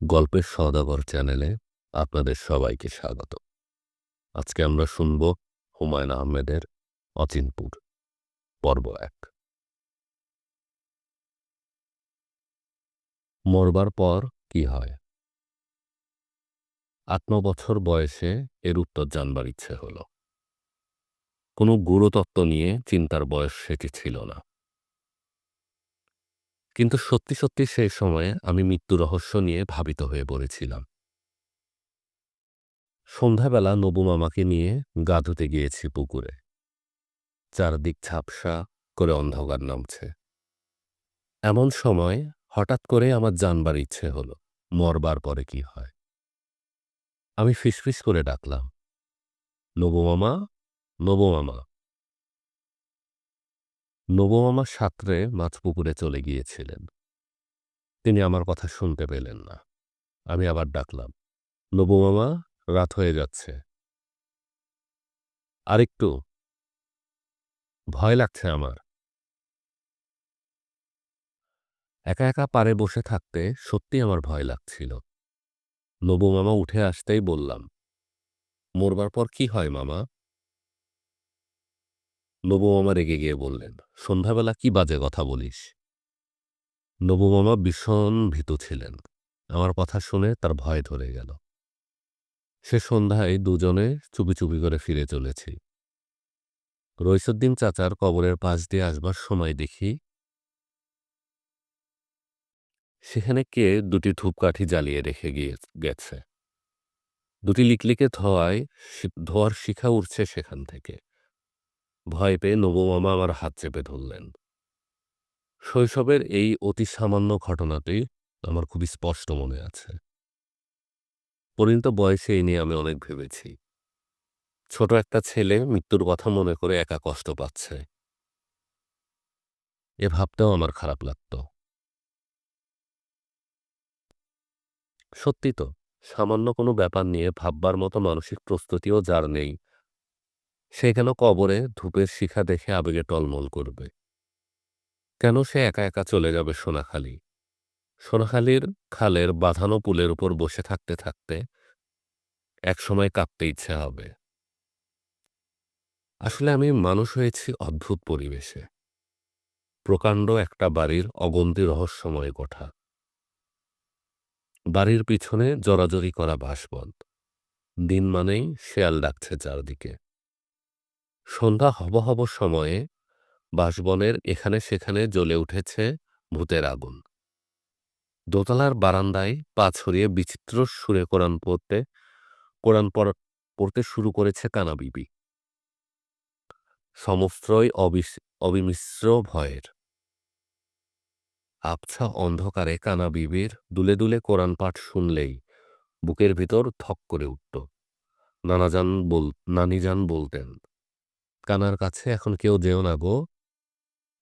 গল্পের সওদাগর চ্যানেলে আপনাদের সবাইকে স্বাগত। আজকে আমরা শুনব হুমায়ুন আহমেদের অচিনপুর, পর্ব এক। মরবার পর কি হয়? আট ন বছর বয়সে এর উত্তর জানবার ইচ্ছে হল। কোনো গুরুতত্ত্ব নিয়ে চিন্তার বয়স সেটি ছিল না। কিন্তু সত্যি সত্যি সেই সময়ে আমি মৃত্যু রহস্য নিয়ে ভাবিত হয়ে পড়েছিলাম। সন্ধ্যাবেলা নবু মামাকে নিয়ে গা ধুতে গিয়েছি পুকুরে। চারদিক ঝাপসা করে অন্ধকার নামছে। এমন সময় হঠাৎ করে আমার জানবার ইচ্ছে হলো, মরবার পরে কি হয়? আমি ফিসফিস করে ডাকলাম, নবু মামা নবু মামা। নবমামা সাঁতরে মাছ পুকুরে চলে গিয়েছিলেন। তিনি আমার কথা শুনতে পেলেন না। আমি আবার ডাকলাম নবমামা রাত হয়ে যাচ্ছে। আরেকটু। ভয় লাগছে আমার। একা একা পারে বসে থাকতে সত্যি আমার ভয় লাগছিল। নবমামা উঠে আসতেই বললাম, মরবার পর কি হয় মামা? নবমামা রেগে গিয়ে বললেন, সন্ধ্যাবেলা কি বাজে কথা বলিস? নবমামা ভীষণ ভীতু ছিলেন। আমার কথা শুনে তার ভয় ধরে গেল। সে সন্ধ্যায় দুজনে চুপি চুপি করে ফিরে চলেছি। রইসুদ্দিন চাচার কবরের পাশ দিয়ে আসবার সময় দেখি সেখানে কে দুটি ধূপকাঠি জ্বালিয়ে রেখে গিয়ে গেছে। দুটি লিকলিকে ধোয়ায় ধোয়ার শিখা উঠছে সেখান থেকে। ভয় পেয়ে নবমামা আমার হাত চেপে ধরলেন। শৈশবের এই অতি সামান্য ঘটনাটি আমার খুবই স্পষ্ট মনে আছে। পরিণত বয়সে এই নিয়ে আমি অনেক ভেবেছি। ছোট একটা ছেলে মৃত্যুর কথা মনে করে একা কষ্ট পাচ্ছে। এ ভাবটাও আমার খারাপ লাগত। সত্যি তো, সামান্য কোনো ব্যাপার নিয়ে ভাববার মতো মানসিক প্রস্তুতিও যার নেই। সে কেন কবরে ধূপের শিখা দেখে আবেগে টলমল করবে। কেন সে একা একা চলে যাবে সোনাখালি? সোনাখালির খালের বাঁধানো পুলের উপর বসে থাকতে থাকতে একসময় কাঁপতে ইচ্ছে হবে। আসলে আমি মানুষ হয়েছি অদ্ভুত পরিবেশে। প্রকাণ্ড একটা বাড়ির অগন্তি রহস্যময় কোঠা। বাড়ির পিছনে জরাজরি করা বাসবন দিন মানেই শেয়াল ডাকছে চারদিকে। সন্ধ্যা হব হব সময়ে বাসবনের এখানে সেখানে জ্বলে উঠেছে ভূতের আগুন। দোতলার বারান্দায় পা ছড়িয়ে বিচিত্র সুরে কোরআন পড়তে কোরআন পড়তে শুরু করেছে কানা বিবি। সমস্ত্রই অবিমিশ্র ভয়ের। আবছা অন্ধকারে কানা বিবির দুলে দুলে কোরআন পাঠ শুনলেই বুকের ভিতর থক করে উঠত। নানাজান বল নানিজান বলতেন। কানার কাছে এখন কেউ যেও না গো।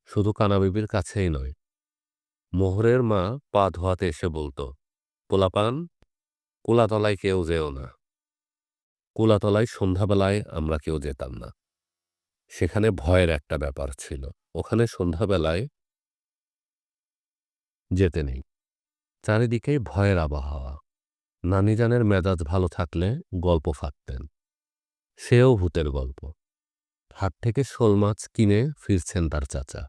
শুধু কানা বিবির কাছেই নয়। মোহরের মা পা ধোয়াতে এসে বলতো, পোলাপান, কোলাতলায় কেউ যেও না। কোলাতলায় সন্ধ্যাবেলায় আমরা কেউ যেতাম না। সেখানে ভয়ের একটা ব্যাপার ছিল। ওখানে সন্ধ্যাবেলায় যেতে নেই। চারিদিকেই ভয়ের আবহাওয়া। নানিজানের মেজাজ ভালো থাকলে গল্প ফাঁকতেন। সেও ভূতের গল্প। হাট থেকে শোল মাছ কিনে ফিরছেন তার চাচা।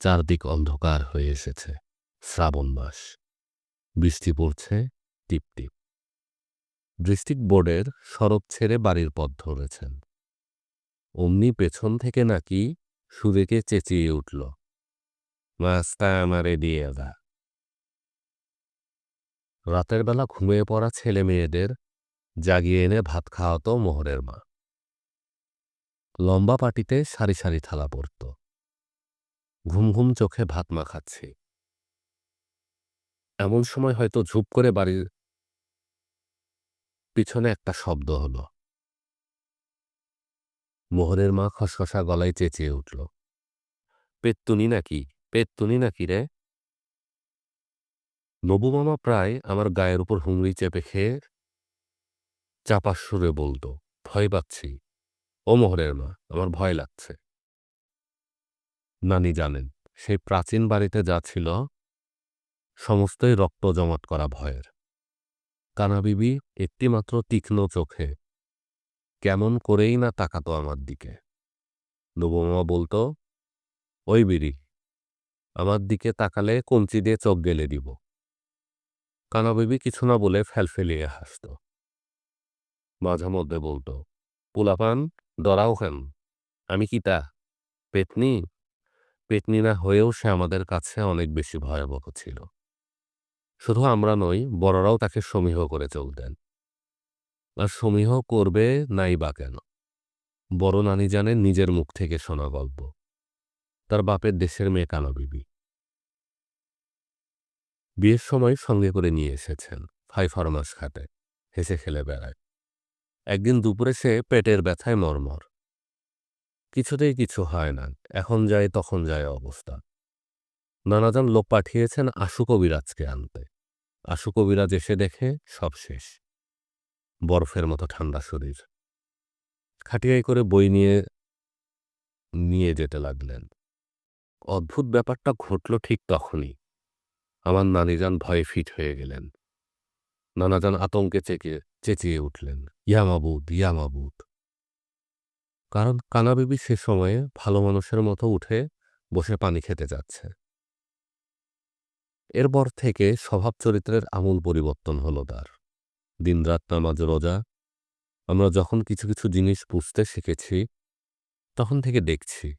চারদিক অন্ধকার হয়ে এসেছে। শ্রাবণ মাস। বৃষ্টি পড়ছে, টিপ টিপ। ডিস্ট্রিক্ট বোর্ডের সড়ক ছেড়ে বাড়ির পথ ধরেছেন। অমনি পেছন থেকে নাকি সুরেকে চেঁচিয়ে উঠল মাস্তা আমারে দিয়ে দা। রাতের বেলা ঘুমিয়ে পড়া ছেলে মেয়েদের জাগিয়ে এনে ভাত খাওয়াতো মোহরের মা। লম্বা পাটিতে সারি সারি থালা পড়ত ঘুম ঘুম চোখে ভাত মা খাচ্ছি এমন সময় হয়তো ঝুপ করে বাড়ির পিছনে একটা শব্দ হলো। মোহরের মা খসখসা গলায় চেঁচিয়ে উঠল। পেত্তুনি নাকি? পেত্তুনি নাকি রে? নবু মামা প্রায় আমার গায়ের উপর হুংড়ি চেপে খেয়ে চাপা সুরে বলতো, ভয় পাচ্ছি। ও মোহরের মা, আমার ভয় লাগছে। নানি জানেন, সেই প্রাচীন বাড়িতে যা ছিল, সমস্তই রক্ত জমাট করা ভয়ের। কানাবিবি একটিমাত্র তীক্ষ্ণ চোখে, কেমন করেই না তাকাতো আমার দিকে? নবমা বলতো, ওই বিড়ি, আমার দিকে তাকালে কঞ্চি দিয়ে চোখ গেলে দিব। কানাবিবি কিছু না বলে ফেলফেলিয়ে হাসত। মাঝে মধ্যে বলতো, পোলাপান ডরাও কেন? আমি কি তা পেতনি? পেতনি না হয়েও সে আমাদের কাছে অনেক বেশি ভয়াবহ ছিল। শুধু আমরা নই, বড়রাও তাকে সমীহ করে চলতেন। আর সমীহ করবে নাই বা কেন? বড় নানি জানেন নিজের মুখ থেকে শোনা গল্প। তার বাপের দেশের মেয়ে কানাবিবি বিয়ের সময় সঙ্গে করে নিয়ে এসেছেন ফাই ফরমাস খাটে, হেসে খেলে বেড়ায়। একদিন দুপুরে সে পেটের ব্যথায় মরমর। কিছুতেই কিছু হয় না, এখন যায়, তখন যায় অবস্থা। নানাজন লোক পাঠিয়েছেন আশু কবিরাজকে আনতে। আশু কবিরাজ এসে দেখে সব শেষ। বরফের মতো ঠান্ডা শরীর। খাটিয়াই করে বই নিয়ে নিয়ে যেতে লাগলেন। অদ্ভুত ব্যাপারটা ঘটল ঠিক তখনই। আমার নানিজান ভয়ে ফিট হয়ে গেলেন। নানাজান আতঙ্কে চেকে, চেঁচিয়ে উঠলেন ইয়ামাবুদ ইয়ামাবুদ কারণ কানাবিবি সে সময়ে ভালো মানুষের মতো উঠে বসে পানি খেতে যাচ্ছে। এরপর থেকে স্বভাব চরিত্রের আমূল পরিবর্তন হলো তার। দিনরাত নামাজ, রোজা, আমরা যখন কিছু কিছু জিনিস বুঝতে শিখেছি, তখন থেকে দেখছি,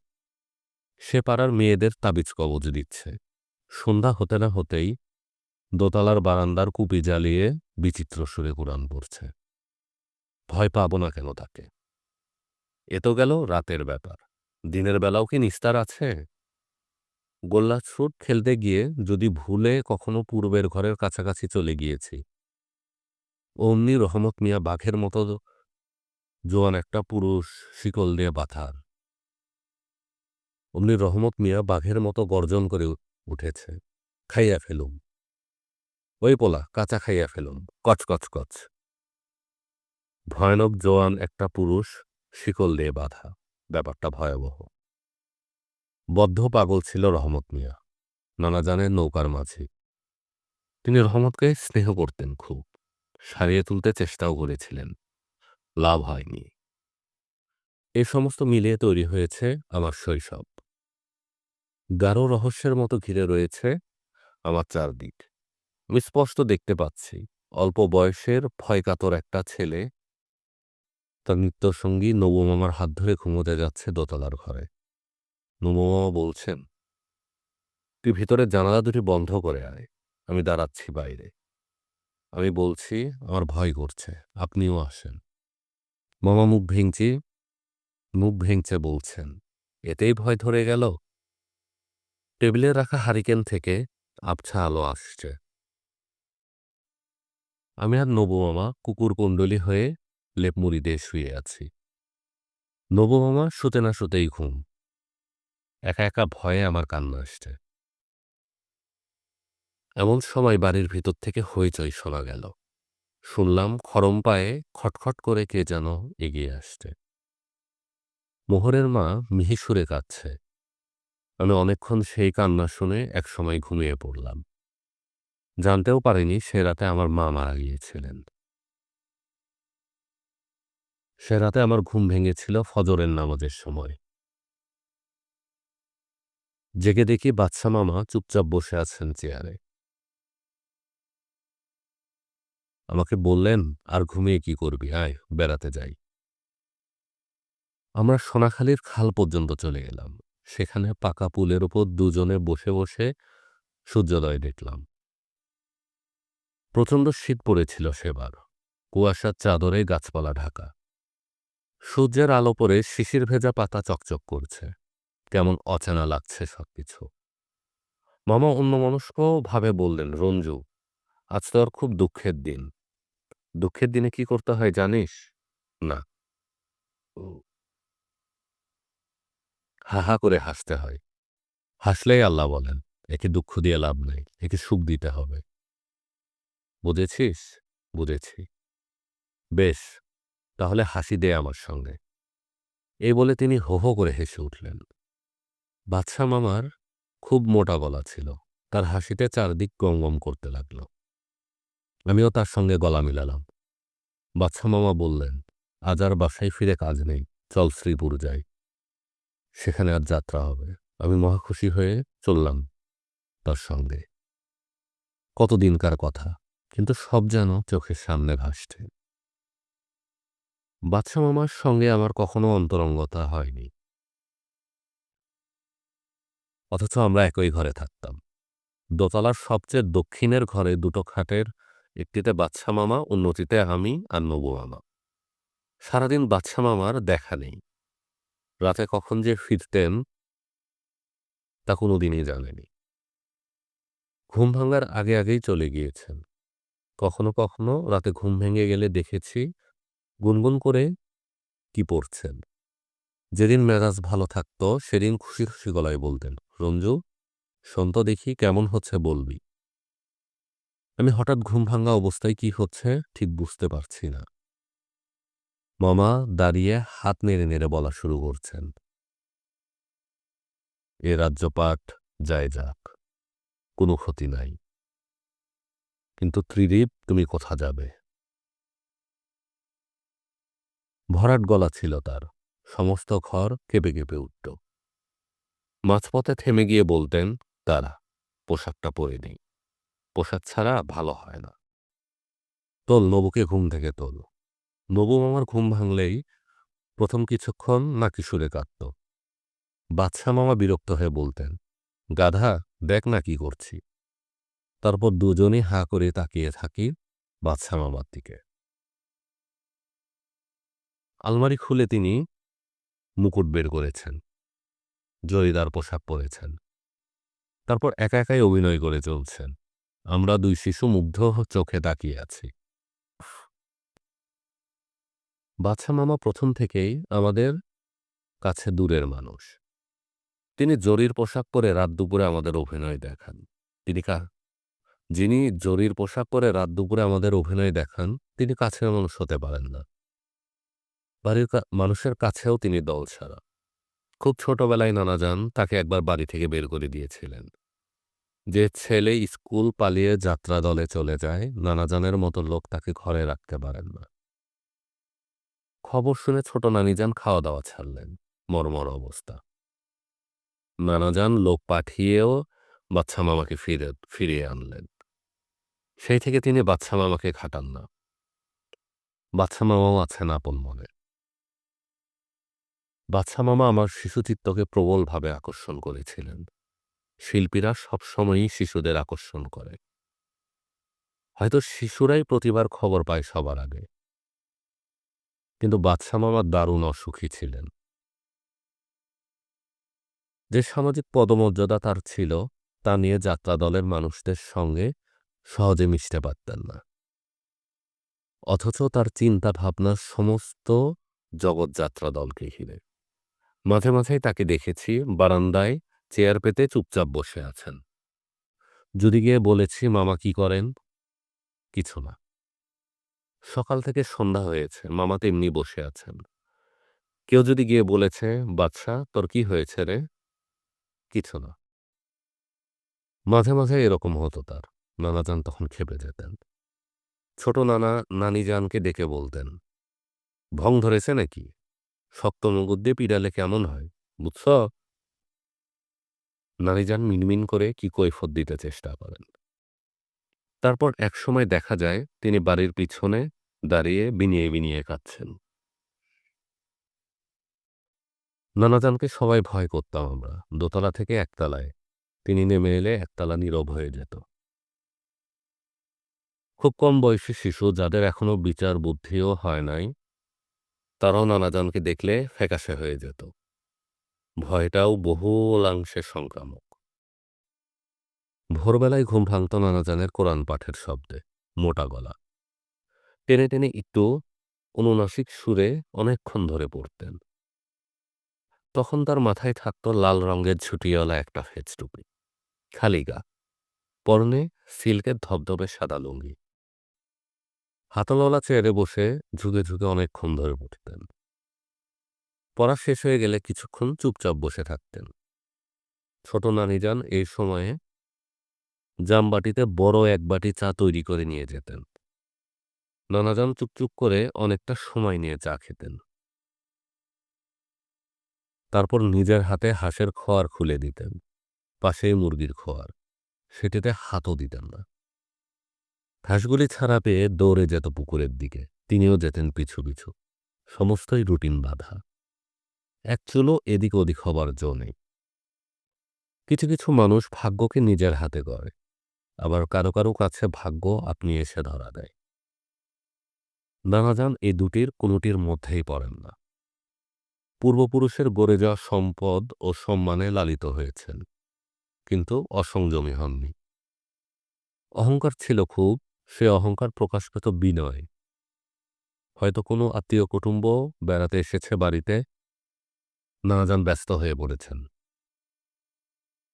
সে পাড়ার মেয়েদের তাবিজ কবজ দিচ্ছে। সন্ধ্যা হতে না হতেই দোতলার বারান্দার কুপি জ্বালিয়ে বিচিত্র সুরে কোরআন পড়ছে। ভয় পাব না কেন তাকে? এ তো গেল রাতের ব্যাপার। দিনের বেলাও কি নিস্তার আছে? গোল্লা ছুট খেলতে গিয়ে যদি ভুলে কখনো পূর্বের ঘরের কাছাকাছি চলে গিয়েছি। অমনি রহমত মিয়া বাঘের মতো জোয়ান একটা পুরুষ শিকল দিয়ে বাথার অমনি রহমত মিয়া বাঘের মতো গর্জন করে উঠেছে। খাইয়া ফেলুম। ওই পোলা কাঁচা খাইয়া ফেলুম কচ কচ কচ। ভয়ানক জোয়ান একটা পুরুষ শিকল দিয়ে বাঁধা, ব্যাপারটা ভয়াবহ। বদ্ধ পাগল ছিল রহমত মিয়া, নানা জানের নৌকার মাঝি। তিনি রহমতকে স্নেহ করতেন খুব, সারিয়ে তুলতে চেষ্টাও করেছিলেন, লাভ হয়নি। এ সমস্ত মিলিয়ে তৈরি হয়েছে আমার শৈশব। গাঢ় রহস্যের মতো ঘিরে রয়েছে আমার চারদিক। আমি স্পষ্ট দেখতে পাচ্ছি। অল্প বয়সের ভয়কাতর একটা ছেলে তার নৃত্যসঙ্গী নবমামার হাত ধরে ঘুমোতে যাচ্ছে দোতলার ঘরে। নবমামা বলছেন, তুই ভিতরে জানালা দুটি বন্ধ করে আয়, আমি দাঁড়াচ্ছি বাইরে। আমি বলছি, আমার ভয় করছে, আপনিও আসেন। মামা মুখ ভেঙচি, মুখ ভেঙচে বলছেন, এতেই ভয় ধরে গেল? টেবিলে রাখা হারিকেন থেকে আবছা আলো আসছে। আমি আর নবমামা কুকুর কুণ্ডলি হয়ে লেপমুড়ি দিয়ে শুয়ে আছি। নবমামা শুতে না শুতেই ঘুম। একা একা ভয়ে আমার কান্না আসছে। এমন সময় বাড়ির ভিতর থেকে হইচই শোনা গেল। শুনলাম খরম পায়ে খটখট করে কে যেন এগিয়ে আসছে। মোহরের মা মিহিসুরে কাঁদছে। আমি অনেকক্ষণ সেই কান্না শুনে একসময় ঘুমিয়ে পড়লাম। জানতেও পারিনি সে রাতে আমার মা মারা গিয়েছিলেন। সে রাতে আমার ঘুম ভেঙেছিল ফজরের নামাজের সময়। জেগে দেখি বাচ্চা মামা চুপচাপ বসে আছেন চেয়ারে। আমাকে বললেন, আর ঘুমিয়ে কি করবি? আয়, বেড়াতে যাই। আমরা সোনাখালীর খাল পর্যন্ত চলে গেলাম। সেখানে পাকা পুলের ওপর দুজনে বসে বসে সূর্যোদয় দেখলাম। প্রচণ্ড শীত পড়েছিল সেবার। কুয়াশার চাদরে গাছপালা ঢাকা। সূর্যের আলো পরে শিশির ভেজা পাতা চকচক করছে। কেমন অচেনা লাগছে সবকিছু। মামা ভাবে বললেন, রঞ্জু, আজ তো আর খুব দুঃখের দিন। দুঃখের দিনে কি করতে হয় জানিস? না। হা হা করে হাসতে হয়। হাসলেই আল্লাহ বলেন, একে দুঃখ দিয়ে লাভ নেই, একে সুখ দিতে হবে। বুঝেছিস? বুঝেছি। বেশ, তাহলে হাসি দে আমার সঙ্গে। এই বলে তিনি হো হো করে হেসে উঠলেন। বাদশা মামার খুব মোটা গলা ছিল। তার হাসিতে চারদিক গমগম করতে লাগল। আমিও তার সঙ্গে গলা মিলালাম। বাচ্চা মামা বললেন, আজ আর বাসায় ফিরে কাজ নেই। চল শ্রীপুর যাই। সেখানে আর যাত্রা হবে। আমি মহাখুশি হয়ে চললাম তার সঙ্গে। কতদিনকার কথা? কিন্তু সব যেন চোখের সামনে ভাসছে। বাচ্চা মামার সঙ্গে আমার কখনো অন্তরঙ্গতা হয়নি। অথচ আমরা একই ঘরে থাকতাম। দোতলার সবচেয়ে দক্ষিণের ঘরে দুটো খাটের একটিতে বাচ্চা মামা, অন্যটিতে আমি আর নবু মামা। সারাদিন বাচ্চা মামার দেখা নেই। রাতে কখন যে ফিরতেন তা কোনোদিনই জানেনি। ঘুম ভাঙার আগে আগেই চলে গিয়েছেন। কখনো কখনো রাতে ঘুম ভেঙে গেলে দেখেছি গুনগুন করে কি পড়ছেন। যেদিন মেজাজ ভালো থাকতো সেদিন খুশি খুশি গলায় বলতেন, রঞ্জু, শোন তো দেখি কেমন হচ্ছে বলবি। আমি হঠাৎ ঘুম ভাঙা অবস্থায় কি হচ্ছে ঠিক বুঝতে পারছি না। মামা দাঁড়িয়ে হাত নেড়ে নেড়ে বলা শুরু করছেন। এ রাজ্যপাট যায় যাক, কোনো ক্ষতি নাই। কিন্তু ত্রিদীপ, তুমি কোথা যাবে? ভরাট গলা ছিল তার। সমস্ত ঘর কেঁপে কেঁপে উঠত মাঝপথে থেমে গিয়ে বলতেন তারা পোশাকটা পরে নেই। পোশাক ছাড়া ভালো হয় না। তোল, নবুকে ঘুম থেকে তোল। নবু মামার ঘুম ভাঙলেই প্রথম কিছুক্ষণ নাকি সুরে কাঁদত। বাদশা মামা বিরক্ত হয়ে বলতেন, গাধা, দেখ না কি করছি। তারপর দুজনে হাঁ করে তাকিয়ে থাকি বাদশা মামার দিকে। আলমারি খুলে তিনি মুকুট বের করেছেন, জরিদার পোশাক পরেছেন, তারপর একা একাই অভিনয় করে চলছেন। আমরা দুই শিশু মুগ্ধ চোখে তাকিয়ে আছি। বাচ্চা মামা প্রথম থেকেই আমাদের কাছে দূরের মানুষ। তিনি জরির পোশাক পরে রাত দুপুরে আমাদের অভিনয় দেখান। তিনি যিনি জরির পোশাক পরে রাত দুপুরে আমাদের অভিনয় দেখান, তিনি কাছের মানুষ হতে পারেন না। বাড়ির মানুষের কাছেও তিনি দল ছাড়া। খুব ছোটবেলায় নানা যান তাকে একবার বাড়ি থেকে বের করে দিয়েছিলেন। যে ছেলে স্কুল পালিয়ে যাত্রা দলে চলে যায় নানাজানের মতো লোক তাকে ঘরে রাখতে পারেন না। খবর শুনে ছোট নানিজান খাওয়া দাওয়া ছাড়লেন, মরমর অবস্থা। নানাজান লোক পাঠিয়েও বাচ্চা মামাকে ফিরে ফিরিয়ে আনলেন। সেই থেকে তিনি বাচ্চা মামাকে খাটান না। বাচ্চা মামাও আছেন আপন মনে। বাচ্চা মামা আমার শিশুচিত্তকে প্রবলভাবে আকর্ষণ করেছিলেন। শিল্পীরা সবসময়ই শিশুদের আকর্ষণ করে। হয়তো শিশুরাই প্রতিবার খবর পায় সবার আগে। কিন্তু বাদশা মামা দারুণ অসুখী ছিলেন। যে সামাজিক পদমর্যাদা তার ছিল, তা নিয়ে যাত্রা দলের মানুষদের সঙ্গে সহজে মিশতে পারতেন না। অথচ তার চিন্তা ভাবনা সমস্ত জগৎযাত্রা দলকে ঘিরে। মাঝে মাঝেই তাকে দেখেছি বারান্দায় চেয়ার পেতে চুপচাপ বসে আছেন। যদি গিয়ে বলেছি, মামা কি করেন? কিছু না। সকাল থেকে সন্ধ্যা হয়েছে, মামা তেমনি বসে আছেন। কেউ যদি গিয়ে বলেছে, বাদশা, তোর কি হয়েছে রে? কিছু না। মাঝে মাঝে এরকম হতো তার। নানাজান তখন খেপে যেতেন। ছোট নানা নানিজানকে ডেকে বলতেন, ভং ধরেছে নাকি? শক্ত নগদ দিয়ে পিড়ালে কেমন হয়, বুঝছ? নানিজান মিনমিন করে কি কৈফত দিতে চেষ্টা করেন। তারপর একসময় দেখা যায় তিনি বাড়ির পিছনে দাঁড়িয়ে বিনিয়ে বিনিয়ে কাঁদছেন। নানাজানকে সবাই ভয় করতাম আমরা। দোতলা থেকে একতলায়। তিনি নেমে এলে একতলা নীরব হয়ে যেত। খুব কম বয়সী শিশু যাদের এখনও বিচার বুদ্ধিও হয় নাই, তারাও নানাজানকে দেখলে ফ্যাকাশে হয়ে যেত। ভয়টাও বহুলাংশে সংক্রামক। ভোরবেলায় ঘুম ভাঙত নানাজানের কোরআন পাঠের শব্দে, মোটা গলা। টেনে টেনে একটু অনুনাসিক সুরে অনেকক্ষণ ধরে পড়তেন। তখন তার মাথায় থাকত লাল রঙের ঝুটিওয়ালা একটা ফেজ টুপি, খালি গা। পরনে সিল্কের ধবধবে সাদা লুঙ্গি। হাতলওয়ালা চেয়ারে বসে ঝুঁকে ঝুঁকে অনেকক্ষণ ধরে পড়তেন পড়া শেষ হয়ে গেলে কিছুক্ষণ চুপচাপ বসে থাকতেন। ছোট নানি যান এই সময়ে জামবাটিতে বড় এক বাটি চা তৈরি করে নিয়ে যেতেন। নানাজান চুপচুপ করে অনেকটা সময় নিয়ে চা খেতেন। তারপর নিজের হাতে হাঁসের খোয়ার খুলে দিতেন। পাশেই মুরগির খোয়ার। সেটিতে হাতও দিতেন না। হাঁসগুলি ছাড়া পেয়ে দৌড়ে যেত পুকুরের দিকে। তিনিও যেতেন পিছু পিছু। সমস্তই রুটিন বাধা। এক চুলো এদিক ওদিক হবার জো নেই। কিছু কিছু মানুষ ভাগ্যকে নিজের হাতে গড়ে। আবার কারও কারও কাছে ভাগ্য আপনি এসে ধরা দেয়। নানাজান এই দুটির কোনোটির মধ্যেই পড়েন না। পূর্বপুরুষের গড়ে যাওয়া সম্পদ ও সম্মানে লালিত হয়েছেন। কিন্তু অসংযমী হননি। অহংকার ছিল খুব সে অহংকার প্রকাশ পেত বিনয়। হয়তো কোনো আত্মীয় কুটুম্ব বেড়াতে এসেছে বাড়িতে নানাজান ব্যস্ত হয়ে পড়েছেন।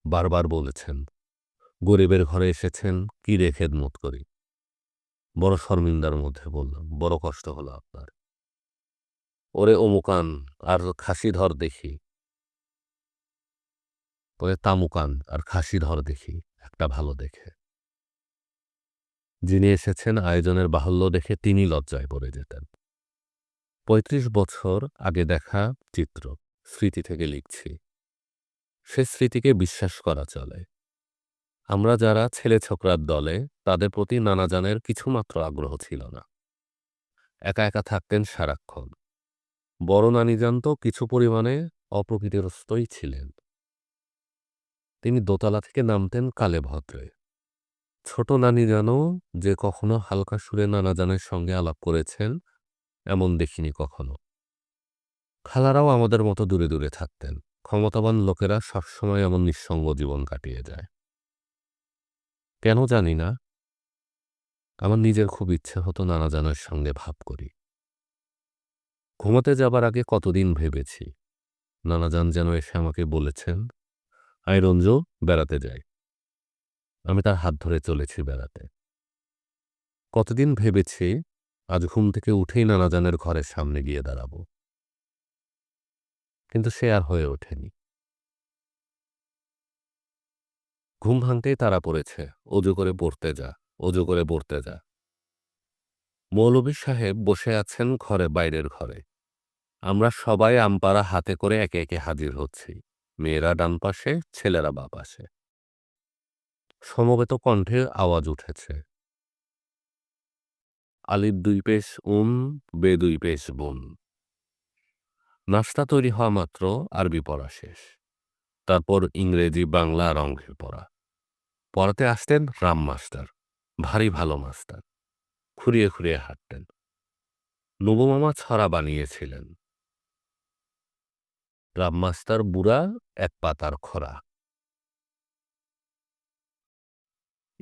বারবার বলেছেন, গরিবের ঘরে এসেছেন, কি রে মত করি? বড় শর্মিন্দার মধ্যে বললাম, বড় কষ্ট হলো আপনার। ওরে অমুকান, আর খাসি ধর দেখি। ওরে তামুকান, আর খাসি ধর দেখি, একটা ভালো দেখে। যিনি এসেছেন, আয়োজনের বাহুল্য দেখে তিনি লজ্জায় পড়ে যেতেন। পঁয়ত্রিশ বছর আগে দেখা চিত্র, স্মৃতি থেকে লিখছি। সে স্মৃতিকে বিশ্বাস করা চলে। আমরা যারা ছেলে ছোকরার দলে, তাদের প্রতি নানাজানের কিছুমাত্র আগ্রহ ছিল না। একা একা থাকতেন সারাক্ষণ। বড় নানিজান তো কিছু পরিমাণে অপ্রকৃতিরস্তই ছিলেন। তিনি দোতলা থেকে নামতেন কালে ভদ্রে ছোট নানি জানো যে কখনো হালকা সুরে নানাজানের সঙ্গে আলাপ করেছেন, এমন দেখিনি কখনো। খালারাও আমাদের মতো দূরে দূরে থাকতেন। ক্ষমতাবান লোকেরা সবসময় এমন নিঃসঙ্গ জীবন কাটিয়ে যায়। কেন জানি না। আমার নিজের খুব ইচ্ছে হতো নানাজানের সঙ্গে ভাব করি। ঘুমাতে যাবার আগে কতদিন ভেবেছি। নানাজান যেন এসে আমাকে বলেছেন আই রঞ্জু, বেড়াতে যাই। আমি তার হাত ধরে চলেছি বেড়াতে। কতদিন ভেবেছি আজ ঘুম থেকে উঠেই নানাজানের ঘরের সামনে গিয়ে দাঁড়াবো। কিন্তু সে আর হয়ে ওঠেনি। ঘুম ভাঙতেই তারা পড়েছে অজু করে পড়তে যা অজু করে পড়তে যা। মৌলভী সাহেব বসে আছেন ঘরে, বাইরের ঘরে। আমরা সবাই আমপাড়া হাতে করে একে একে হাজির হচ্ছি। মেয়েরা ডান পাশে, ছেলেরা বা পাশে। সমবেত কণ্ঠে আওয়াজ উঠেছে। আলির দুই পেশ উন বে দুই পেশ বুন। নাস্তা তৈরি হওয়া মাত্র আরবি পড়া শেষ। তারপর ইংরেজি, বাংলা আর অঙ্কের পড়া। পড়াতে আসতেন রাম মাস্টার, ভারী ভালো মাস্টার। খুঁড়িয়ে খুঁড়িয়ে হাঁটতেন। নবমামা ছড়া বানিয়েছিলেন। রাম মাস্টার বুড়া, এক পাতার খরা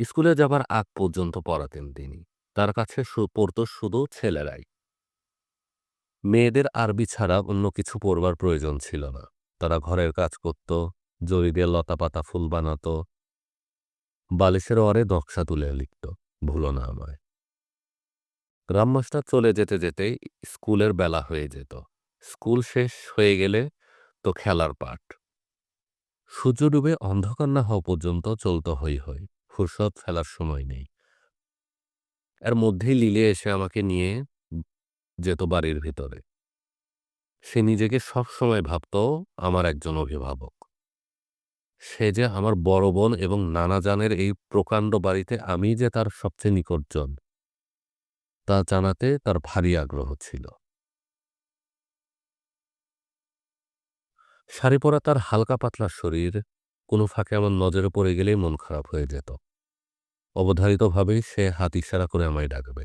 স্কুলে যাবার আগ পর্যন্ত পড়াতেন তিনি। তার কাছে পড়ত শুধু ছেলেরাই। মেয়েদের আরবি ছাড়া অন্য কিছু পড়বার প্রয়োজন ছিল না। তারা ঘরের কাজ করত, জড়ি দিয়ে লতা পাতা ফুল বানাত, বালিশের অরে নকশা তুলে লিখত, ভুলো না আমায়। গ্রামমাস্টার চলে যেতে যেতেই স্কুলের বেলা হয়ে যেত। স্কুল শেষ হয়ে গেলে তো খেলার পাঠ। সূর্য ডুবে অন্ধকার না হওয়া পর্যন্ত চলত হই হই। ফুরসত ফেলার সময় নেই। এর মধ্যেই লিলে এসে আমাকে নিয়ে যেত বাড়ির ভিতরে। সে নিজেকে সব সময় ভাবত, আমার একজন অভিভাবক। সে যে আমার বড় বোন এবং নানাজানের এই প্রকাণ্ড বাড়িতে আমি যে তার সবচেয়ে নিকটজন তা জানাতে তার ভারী আগ্রহ ছিল। শাড়ি পরা তার হালকা পাতলা শরীর কোনো ফাঁকে আমার নজরে পড়ে গেলেই মন খারাপ হয়ে যেত। অবধারিতভাবেই সে হাত ইশারা করে আমায় ডাকবে।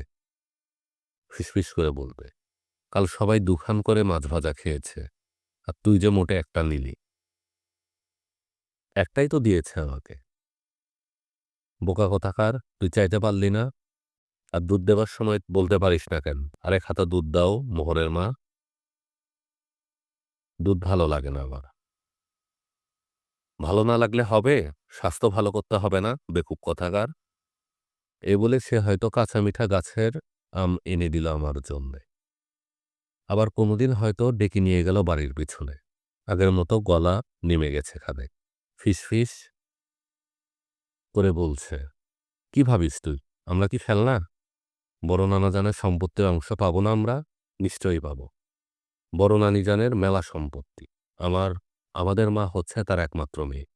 ফিসফিস করে বলবে, কাল সবাই দুখান করে মাছ ভাজা খেয়েছে, আর তুই যে মোটে একটা নিলি। একটাই তো দিয়েছে আমাকে। বোকা কথাকার, তুই চাইতে পারলি না, আর দুধ দেবার সময় বলতে পারিস না কেন? আরে খাতা দুধ দাও, মোহরের মা। দুধ ভালো লাগে না আমার। ভালো না লাগলে হবে, স্বাস্থ্য ভালো করতে হবে না, বেকুব কথাকার। এ বলে সে হয়তো কাঁচা মিঠা গাছের আম এনে দিল আমার জন্যে। আবার কোনোদিন হয়তো ডেকে নিয়ে গেল বাড়ির পিছনে। আগের মতো গলা নেমে গেছে খাদে ফিস ফিস করে বলছে, কি ভাবিস তুই? আমরা কি ফেলনা? বড় নানা জানের সম্পত্তির অংশ পাবো না আমরা? নিশ্চয়ই পাবো। বড় নানি জানের মেলা সম্পত্তি। আমার আমাদের মা হচ্ছে তার একমাত্র মেয়ে।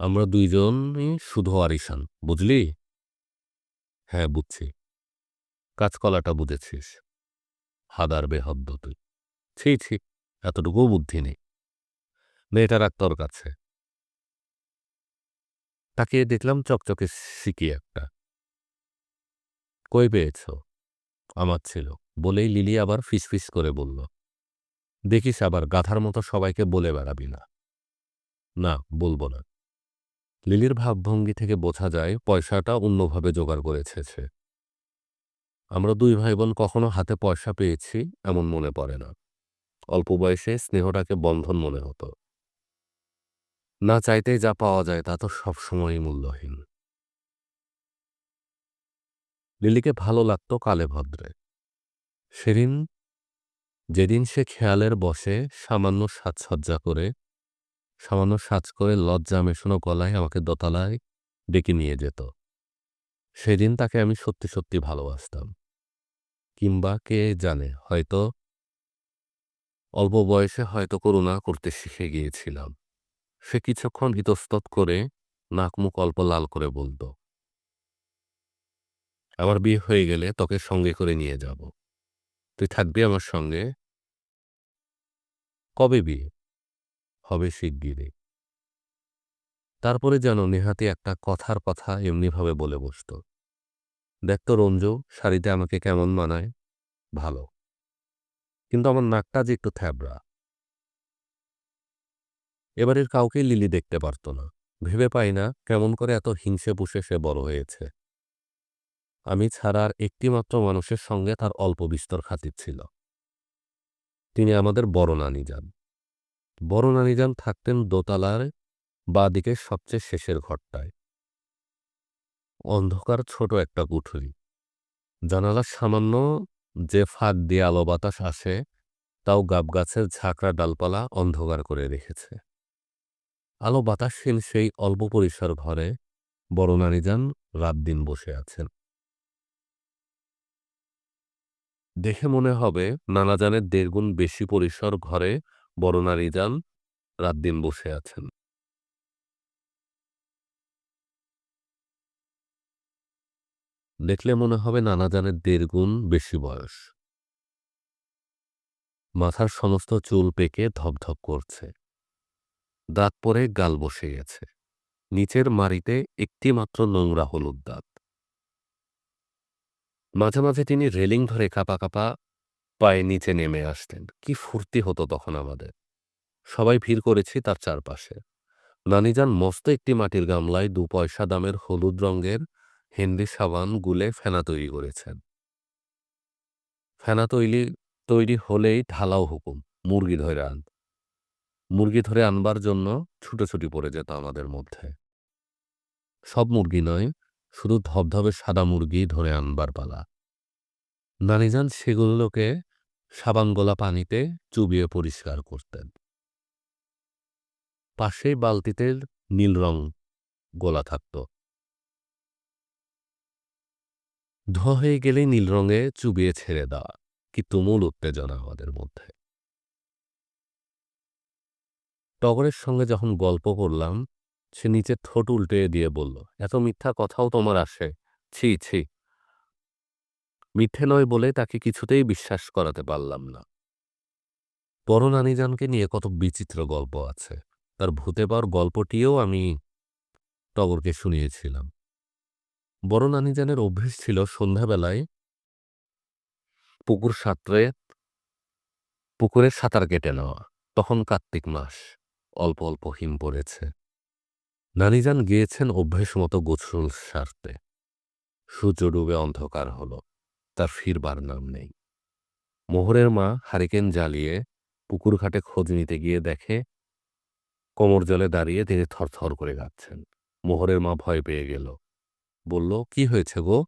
আমরা দুইজনই শুধু আরিসান বুঝলি? হ্যাঁ বুঝছি। কাঁচকলাটা বুঝেছিস। হাদার বেহদ্দ তুই। ছি ছি এতটুকু বুদ্ধি নেই। মেয়েটা রাখ তোর কাছে। তাকিয়ে দেখলাম চকচকে সিকি একটা। কই পেয়েছ? আমার ছিল। বলেই লিলি আবার ফিসফিস করে বলল। দেখিস আবার গাধার মতো সবাইকে বলে বেড়াবি না। না, বলব না। লিলির ভাবভঙ্গি থেকে বোঝা যায় পয়সাটা অন্যভাবে জোগাড় করেছে সে। আমরা দুই ভাই বোন কখনো হাতে পয়সা পেয়েছি এমন মনে পড়ে না। অল্প বয়সে স্নেহটাকে বন্ধন মনে হতো। না চাইতেই যা পাওয়া যায় তা তো সবসময়ই মূল্যহীন। লিলিকে ভালো লাগতো কালে ভদ্রে সেদিন যেদিন সে খেয়ালের বসে সামান্য সাজসজ্জা করে, সামান্য সাজ করে লজ্জা, মেশানো গলায় আমাকে দোতলায় ডেকে নিয়ে যেত। সেদিন তাকে আমি সত্যি সত্যি ভালোবাসতাম। কিংবা কে জানে, হয়তো অল্প বয়সে হয়তো করুণা করতে শিখে গিয়েছিলাম। সে কিছুক্ষণ ইতস্তত করে নাক মুখ অল্প লাল করে বলত, আমার বিয়ে হয়ে গেলে তোকে সঙ্গে করে নিয়ে যাব। তুই থাকবি আমার সঙ্গে। কবে বিয়ে? হবে শিগগিরই। তারপরে যেন নেহাতি একটা কথার কথা এমনিভাবে বলে বসত। দেখ তো রঞ্জু শাড়িতে আমাকে কেমন মানায়? ভালো। কিন্তু আমার নাকটা যে একটু থ্যাবড়া। এবারের কাউকেই লিলি দেখতে পারত না। ভেবে পাই না কেমন করে এত হিংসে পুষে সে বড় হয়েছে। আমি ছাড়ার একটিমাত্র মানুষের সঙ্গে তার অল্প বিস্তর খাতির ছিল। তিনি আমাদের বড় নানি যান। বড় নানি যান থাকতেন দোতলার বা দিকে সবচেয়ে শেষের ঘরটায়। অন্ধকার ছোট একটা কুঠুরি। জানালার সামান্য যে ফাঁক দিয়ে আলো বাতাস আসে, তাও গাবগাছের ঝাঁকড়া ডালপালা অন্ধকার করে রেখেছে। আলো বাতাসহীন সেই অল্প পরিসর ঘরে বড় নানি যান রাত দিন বসে আছেন। দেখে মনে হবে নানাজানের দেড়গুণ বেশি পরিসর ঘরে বড় নারী যান রাত দিন বসে আছেন। দেখলে মনে হবে নানাজানের দেড়গুণ বেশি বয়স। মাথার সমস্ত চুল পেকে ধপধপ করছে। দাঁত পরে গাল বসে গেছে। নিচের মাড়িতে একটি মাত্র নোংরা হলুদ দাঁত মাঝে মাঝে তিনি রেলিং ধরে কাপা কাপা পায়ে নিচে নেমে আসতেন। কি ফুর্তি হতো তখন আমাদের। সবাই ভিড় করেছি তার চারপাশে। নানিজান মস্ত একটি মাটির গামলায় দু পয়সা দামের হলুদ রঙের হেন্দি সাবান গুলে ফেনা তৈরি করেছেন। ফেনা তৈরি তৈরি হলেই ঢালাও হুকুম, মুরগি ধরে আন। মুরগি ধরে আনবার জন্য ছুটোছুটি পড়ে যেত আমাদের মধ্যে। সব মুরগি নয় শুধু ধবধবে সাদা মুরগি ধরে আনবার পালা। নানিজান সেগুলোকে সাবানগোলা পানিতে চুবিয়ে পরিষ্কার করতেন। পাশে বালতিতে নীল রং গোলা থাকত। ধোয়া হয়ে গেলে নীল রঙে চুবিয়ে ছেড়ে দেওয়া কি তুমুল উত্তেজনা আমাদের মধ্যে। টগরের সঙ্গে যখন গল্প করলাম সে নিচে ঠোঁট উল্টে দিয়ে বলল, এত মিথ্যা কথাও তোমার আসে? ছি ছি। মিথ্যে নয় বলে তাকে কিছুতেই বিশ্বাস করাতে পারলাম না। বড় নানিজানকে নিয়ে কত বিচিত্র গল্প আছে। তার ভূতে পাওয়ার গল্পটিও আমি টগরকে শুনিয়েছিলাম। বড় নানিজানের অভ্যেস ছিল সন্ধ্যাবেলায় পুকুর সাঁতরে পুকুরে সাঁতার কেটে নেওয়া। তখন কার্তিক মাস, অল্প অল্প হিম পড়েছে। নানিজান গিয়েছেন অভ্যেস মতো গোছল সারতে। সূর্য ডুবে অন্ধকার হলো, তার ফিরবার নাম নেই। মোহরের মা হারিকেন জ্বালিয়ে পুকুর ঘাটে খোঁজ নিতে গিয়ে দেখে কোমর জলে দাঁড়িয়ে তিনি থরথর করে গাচ্ছেন মোহরের মা ভয় পেয়ে গেল। বলল, কি হয়েছে গো?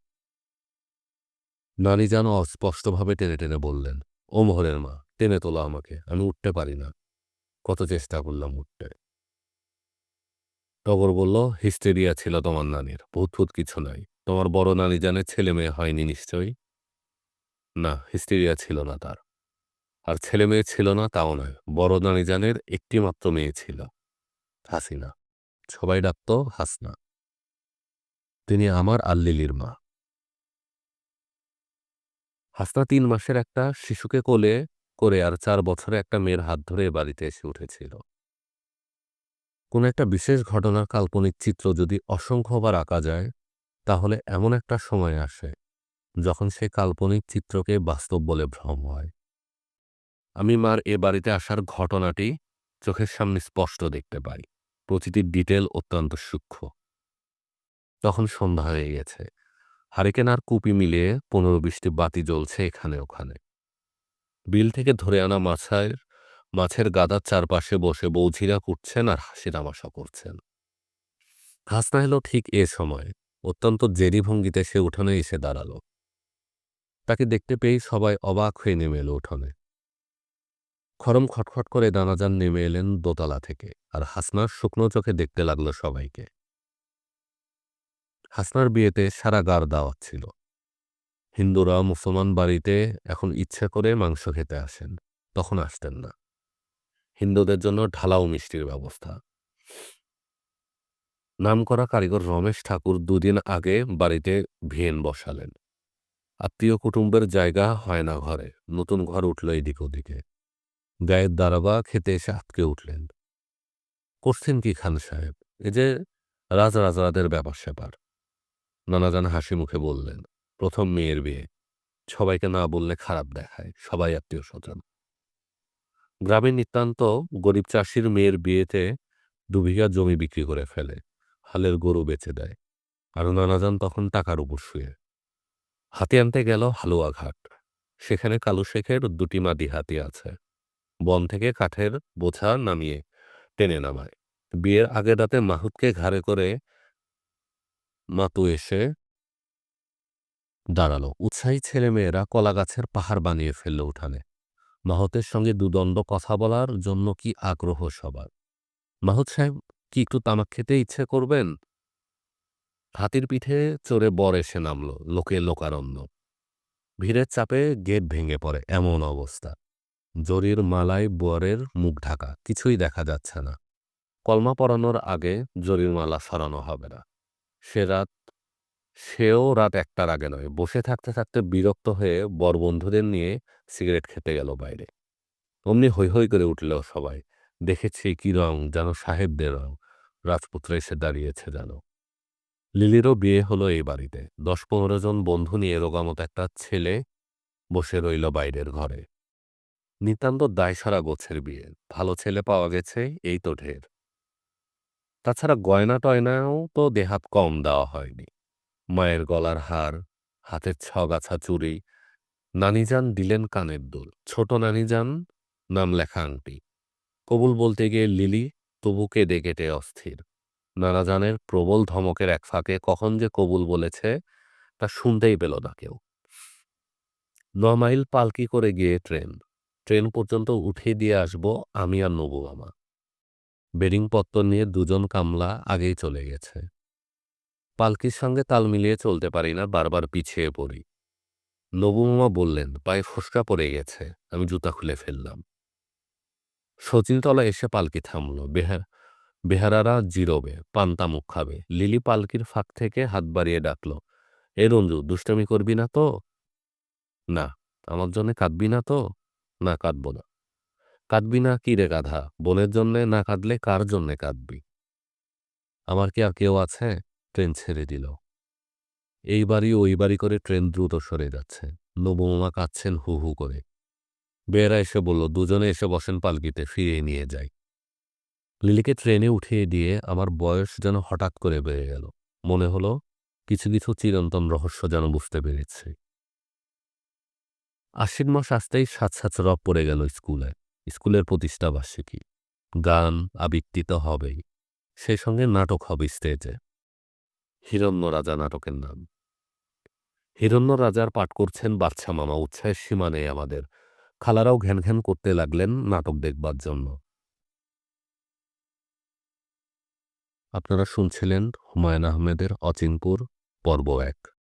নানি যেন অস্পষ্টভাবে টেনে টেনে বললেন, ও মোহরের মা, টেনে তোলো আমাকে, আমি উঠতে পারি না। কত চেষ্টা করলাম উঠতে। টগর বলল, হিস্টেরিয়া ছিল তোমার নানির ভূত ফুত কিছু নাই। তোমার বড় নানি জানে ছেলে মেয়ে হয়নি নিশ্চয়ই? না, হিস্টেরিয়া ছিল না তার। আর ছেলে মেয়ে ছিল না তাও নয়, বড় নানি জানের একটি মাত্র মেয়ে ছিল, হাসিনা। সবাই ডাকত, হাসনা। তিনি আমার আর লিলির মা। হাসনা তিন মাসের একটা শিশুকে কোলে করে আর চার বছরে একটা মেয়ের হাত ধরে বাড়িতে এসে উঠেছিল। কোন একটা বিশেষ ঘটনার কাল্পনিক চিত্র যদি অসংখ্যবার আঁকা যায়, তাহলে এমন একটা সময় আসে যখন সে কাল্পনিক চিত্রকে বাস্তব বলে ভ্রম হয়। আমি মার এ বাড়িতে আসার ঘটনাটি চোখের সামনে স্পষ্ট দেখতে পাই। প্রতিটি ডিটেল অত্যন্ত সূক্ষ্ম। তখন সন্ধ্যা হয়ে গেছে। হারিকেন আর কুপি মিলিয়ে পনেরো বিশটি বাতি জ্বলছে এখানে ওখানে। বিল থেকে ধরে আনা মাছের মাছের গাদার চারপাশে বসে বৌঝিরা কুটছেন আর হাসি তামাশা করছেন। হাসনা এলো ঠিক এ সময়। অত্যন্ত জেরি ভঙ্গিতে সে উঠানে এসে দাঁড়াল। তাকে দেখতে পেয়েই সবাই অবাক হয়ে নেমে এলো উঠোনে। খরম খটখট করে দানাজান নেমে এলেন দোতলা থেকে আর হাসনার শুকনো চোখে দেখতে লাগল সবাইকে। হাসনার বিয়েতে সারা গার দাওয়াত ছিল। হিন্দুরা মুসলমান বাড়িতে এখন ইচ্ছে করে মাংস খেতে আসেন, তখন আসতেন না। হিন্দুদের জন্য ঢালাও মিষ্টির ব্যবস্থা। নামকরা কারিগর রমেশ ঠাকুর দুদিন আগে বাড়িতে ভিয়েন বসালেন। আত্মীয় কুটুম্বের জায়গা হয় না ঘরে, নতুন ঘর উঠল এদিক ওদিকে। গায়ের দারাবা খেতে এসে আটকে উঠলেন। করছেন কি খান সাহেব? এ যে রাজরাজরাদের ব্যাপার স্যাপার। নানাজান হাসি মুখে বললেন, প্রথম মেয়ের বিয়ে। সবাইকে না বললে খারাপ দেখায়, সবাই আত্মীয় স্বজন। গ্রামের নিতান্ত গরিব চাষির মেয়ের বিয়েতে দুবিঘা জমি বিক্রি করে ফেলে, হালের গরু বেচে দেয় আর নানাজান তখন টাকার উপর শুয়ে। হাতি আনতে গেল হালুয়া ঘাট। সেখানে কালু শেখের দুটি মাদি হাতি আছে। বন থেকে কাঠের বোঝা নামিয়ে টেনে নামায়। বিয়ের আগে রাতে মাহুতকে ঘাড়ে করে মাতু এসে দাঁড়াল। উৎসাহী ছেলেমেয়েরা কলা গাছের পাহাড় বানিয়ে ফেলল উঠানে। মাহতের সঙ্গে দুদণ্ড কথা বলার জন্য কি আগ্রহ সবার? মাহত সাহেব, কি একটু তামাক খেতে ইচ্ছে করবেন? হাতির পিঠে চড়ে বর এসে নামল, লোকে লোকারণ্য। ভিড়ের চাপে গেট ভেঙে পড়ে, এমন অবস্থা। জরির মালায় বোয়ারের মুখ ঢাকা, কিছুই দেখা যাচ্ছে না। কলমা পরানোর আগে জরির মালা সরানো হবে না। সে রাত সেও রাত একটার আগে নয়, বসে থাকতে থাকতে বিরক্ত হয়ে বরবন্ধুদের নিয়ে সিগারেট খেতে গেল বাইরে। অমনি হৈ হৈ করে উঠল সবাই। দেখেছি কি রং, যেন সাহেবদের রং। রাজপুত্র এসে দাঁড়িয়েছে যেন। লিলিরও বিয়ে হলো এই বাড়িতে। দশ পনেরো জন বন্ধু নিয়ে রোগামত একটা ছেলে বসে রইল বাইরের ঘরে। নিতান্ত দায়সারা গোছের বিয়ে। ভালো ছেলে পাওয়া গেছে, এই তো ঢের। তাছাড়া গয়না টয়নাও তো দেহাত কম দেওয়া হয়নি। মায়ের গলার হার, হাতের ছগাছা চুড়ি নানিজান দিলেন কানের দুল। ছোট নানিজান নাম লেখা আংটি। কবুল বলতে গিয়ে লিলি তবু কেঁদে কেটে অস্থির। নানাজানের প্রবল ধমকের এক ফাঁকে কখন যে কবুল বলেছে তা শুনতেই পেল না কেউ। ন মাইল পালকি করে গিয়ে ট্রেন। ট্রেন পর্যন্ত উঠে দিয়ে আসব আমি আর নবু মামা। বেডিং পত্র নিয়ে দুজন কামলা আগেই চলে গেছে। পালকির সঙ্গে তাল মিলিয়ে চলতে পারি না, বারবার পিছিয়ে পড়ি। নবু মামা বললেন, পায়ে ফসকা পড়ে গেছে, আমি জুতা খুলে ফেললাম। শচীনতলা এসে পালকি থামল, বেহার, বেহারারা জিরোবে, পান্তা মুখ খাবে। লিলি পালকির ফাঁক থেকে হাত বাড়িয়ে ডাকল, এ রঞ্জু, দুষ্টামি করবি না তো? না, আমার জন্যে কাঁদবি না তো? না, কাঁদব না। কাঁদবি না কি রে গাধা? বোনের জন্যে না কাঁদলে কার জন্যে কাঁদবি? আমার কি আর কেউ আছে? ট্রেন ছেড়ে দিল। এই বাড়ি ওই বাড়ি করে ট্রেন দ্রুত সরে যাচ্ছে। নবমামা কাঁদছেন হু হু করে। বেয়েরা এসে বলল, দুজনে এসে বসেন পালকিতে, ফিরিয়ে নিয়ে যাই। লিলিকে ট্রেনে উঠিয়ে দিয়ে আমার বয়স যেন হঠাৎ করে বেড়ে গেল। মনে হলো কিছু কিছু চিরন্তন রহস্য যেন বুঝতে পেরেছি। আশ্বিন মাস আসতেই সাত সাত রব পড়ে গেল স্কুলে। স্কুলের প্রতিষ্ঠা বার্ষিকী। গান আবৃত্তি তো হবেই। সেই সঙ্গে নাটক হবে স্টেজে। হিরণ্য রাজা নাটকের নাম। হিরণ্য রাজার পাঠ করছেন বাচ্চা মামা, উৎসাহের সীমা নেই আমাদের। খালারাও ঘ্যান ঘ্যান করতে লাগলেন নাটক দেখবার জন্য। আপনারা শুনছিলেন হুমায়ুন আহমেদের অচিনপুর, পর্ব এক।